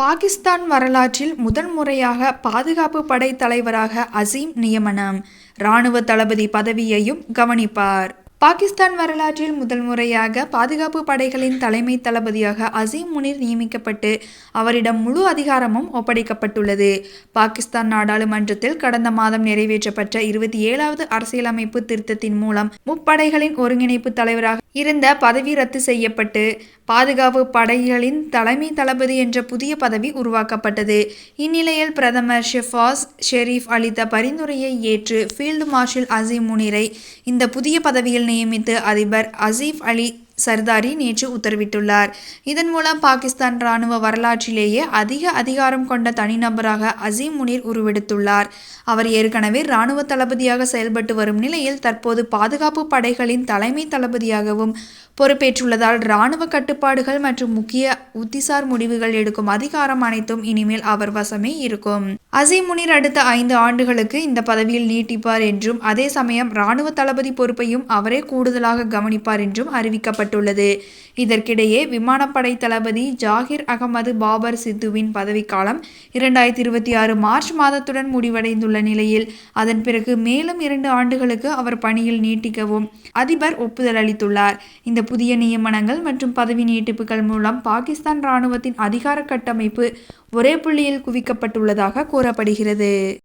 பாகிஸ்தான் வரலாற்றில் முதல் முறையாக பாதுகாப்பு படை தலைவராக அசீம் நியமனம். இராணுவ தளபதி பதவியையும் கவனிப்பார். பாகிஸ்தான் வரலாற்றில் முதல் முறையாக பாதுகாப்பு படைகளின் தலைமை தளபதியாக அசீம் முனீர் நியமிக்கப்பட்டு அவரிடம் முழு அதிகாரமும் ஒப்படைக்கப்பட்டுள்ளது. பாகிஸ்தான் நாடாளுமன்றத்தில் கடந்த மாதம் நிறைவேற்றப்பட்ட இருபத்தி ஏழாவது அரசியலமைப்பு திருத்தத்தின் மூலம் முப்படைகளின் ஒருங்கிணைப்பு தலைவராக இருந்த பதவி ரத்து செய்யப்பட்டு பாதுகாப்பு படைகளின் தலைமை தளபதி என்ற புதிய பதவி உருவாக்கப்பட்டது. இந்நிலையில் பிரதமர் ஷெஃபாஸ் ஷெரீப் அளித்த பரிந்துரையை ஏற்று ஃபீல்டு மார்ஷல் அசீம் முனிரை இந்த புதிய பதவியில் நியமித்து அதிபர் அசீஃப் அலி சர்தாரி நேற்று உத்தரவிட்டுள்ளார். இதன் மூலம் பாகிஸ்தான் ராணுவ வரலாற்றிலேயே அதிக அதிகாரம் கொண்ட தனிநபராக அசீம் முனீர் உருவெடுத்துள்ளார். அவர் ஏற்கனவே ராணுவ தளபதியாக செயல்பட்டு வரும் நிலையில் தற்போது பாதுகாப்பு படைகளின் தலைமை தளபதியாகவும் பொறுப்பேற்றுள்ளதால் ராணுவ கட்டுப்பாடுகள் மற்றும் முக்கிய உத்திசார் முடிவுகள் எடுக்கும் அதிகாரம் அனைத்தும் இனிமேல் அவர் வசமே இருக்கும். அசீம் முனீர் அடுத்த ஐந்து ஆண்டுகளுக்கு இந்த பதவியில் நீட்டிப்பார் என்றும் அதே சமயம் ராணுவ தளபதி பொறுப்பையும் அவரே கூடுதலாக கவனிப்பார் என்றும் அறிவிக்கப்பட்டுள்ளது இதற்கிடையே விமானப்படை தளபதி ஜாகிர் அகமது பாபர் சித்துவின் பதவிக்காலம் இரண்டாயிரத்தி இருபத்தி ஆறு மார்ச் மாதத்துடன் முடிவடைந்துள்ள நிலையில் அதன் பிறகு மேலும் இரண்டு ஆண்டுகளுக்கு அவர் பணியில் நீட்டிக்கவும் அதிபர் ஒப்புதல் அளித்துள்ளார். இந்த புதிய நியமனங்கள் மற்றும் பதவி நீட்டிப்புகள் மூலம் பாகிஸ்தான் ராணுவத்தின் அதிகார கட்டமைப்பு ஒரே புள்ளியில் குவிக்கப்பட்டுள்ளதாக கூறப்படுகிறது.